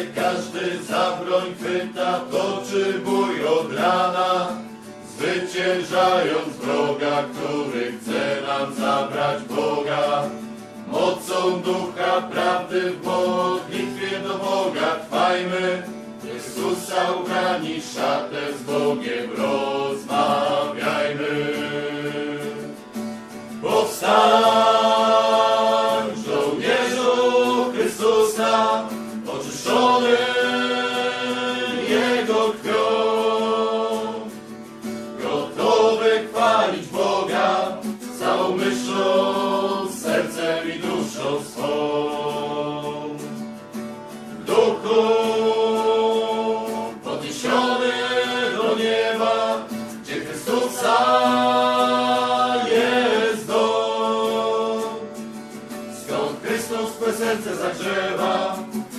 Dzisiaj każdy za broń chwyta, toczy bój od rana, zwyciężając wroga, który chce nam zabrać Boga. Mocą ducha prawdy w modlitwie do Boga trwajmy, Jezusa ubrani szatę z Bogiem. Twe serce zagrzewa,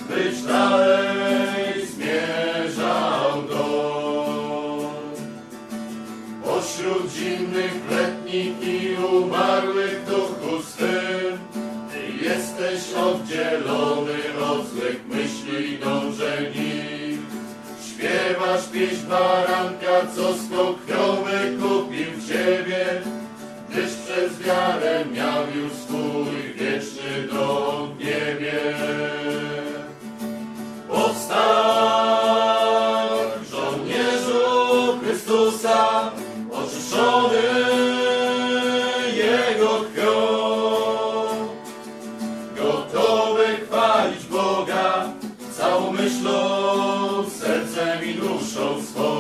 byś dalej zmierzał dom. Pośród zimnych, letnich i umarłych w duchu swym, Ty jesteś oddzielony od złych myśli i dążeni. Śpiewasz pieśń baranka, co tą krwią wykupił Ciebie, gdyż przez wiarę miał już swój wieczny dom myślą, sercem i duszą swą.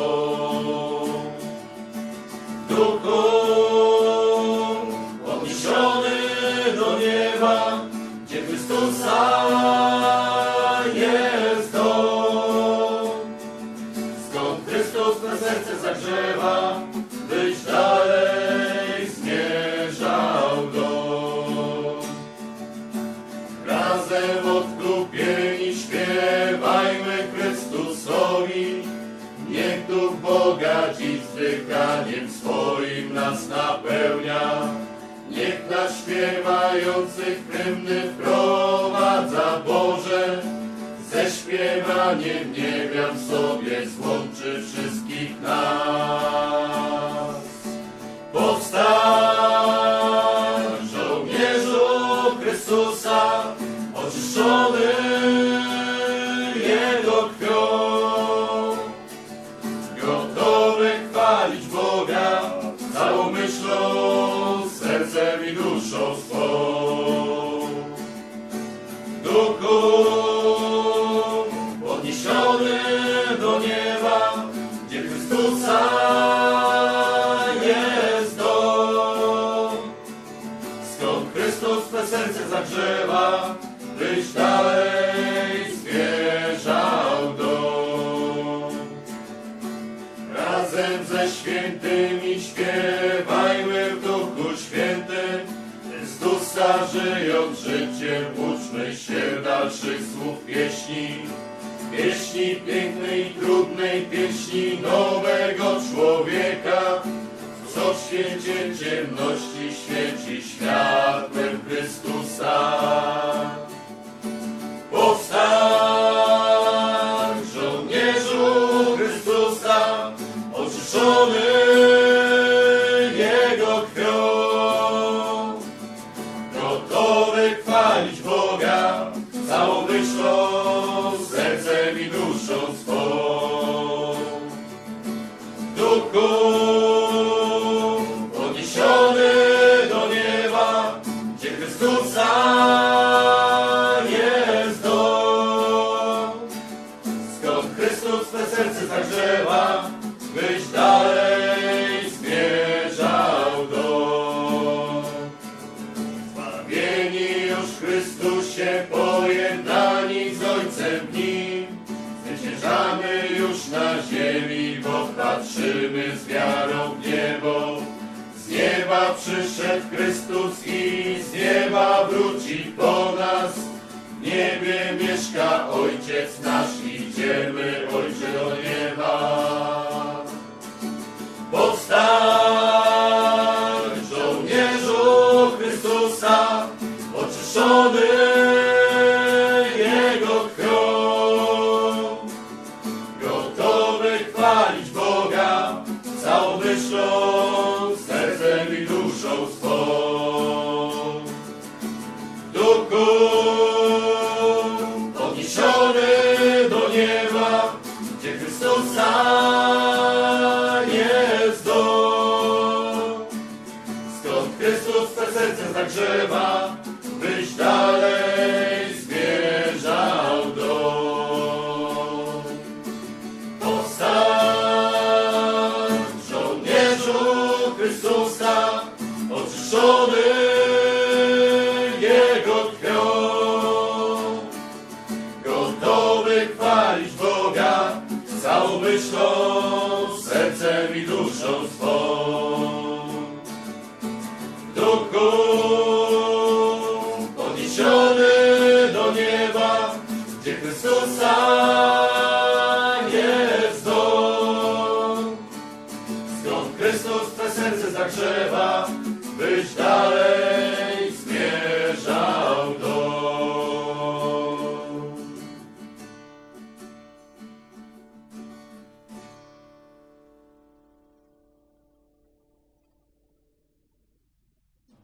Duchu podniesiony do nieba, gdzie Chrystusa jest dom. Skąd Chrystus na serce zagrzewa, wzdychaniem swoim nas napełnia. Niech nas śpiewających hymny wprowadza Boże, ze śpiewaniem niewian sobie złączy wszystkich Chrystus twe serce zagrzewa, byś dalej zmierzał dom. Razem ze świętymi śpiewajmy w Duchu Świętym, Chrystusa żyjąc życiem, uczmy się dalszych słów pieśni. Pieśni pięknej, trudnej, pieśni nowego człowieka, świecie ciemności świeci światłem Chrystusa. Powstań, żołnierzu Chrystusa, oczyszczony Jego krwią, gotowy chwalić Boga całą myślą, Chrystusa jest dom. Skąd Chrystus twe serce zagrzewa, byś dalej zmierzał dom. Zbawieni już w Chrystusie, pojednani z Ojcem w Nim, zwyciężamy już na ziemi, bo patrzymy z wiarą w niebo. Z nieba przyszedł Chrystus i z nieba wróci po nas. W niebie mieszka Ojciec nasz, idziemy Ojcze Te serce zagrzewa, byś dalej zmierzał dom. Powstań, żołnierzu Chrystusa, oczyszczony Jego krwią. Gotowy chwalić Boga całą myślą, sercem i duszą swą. love.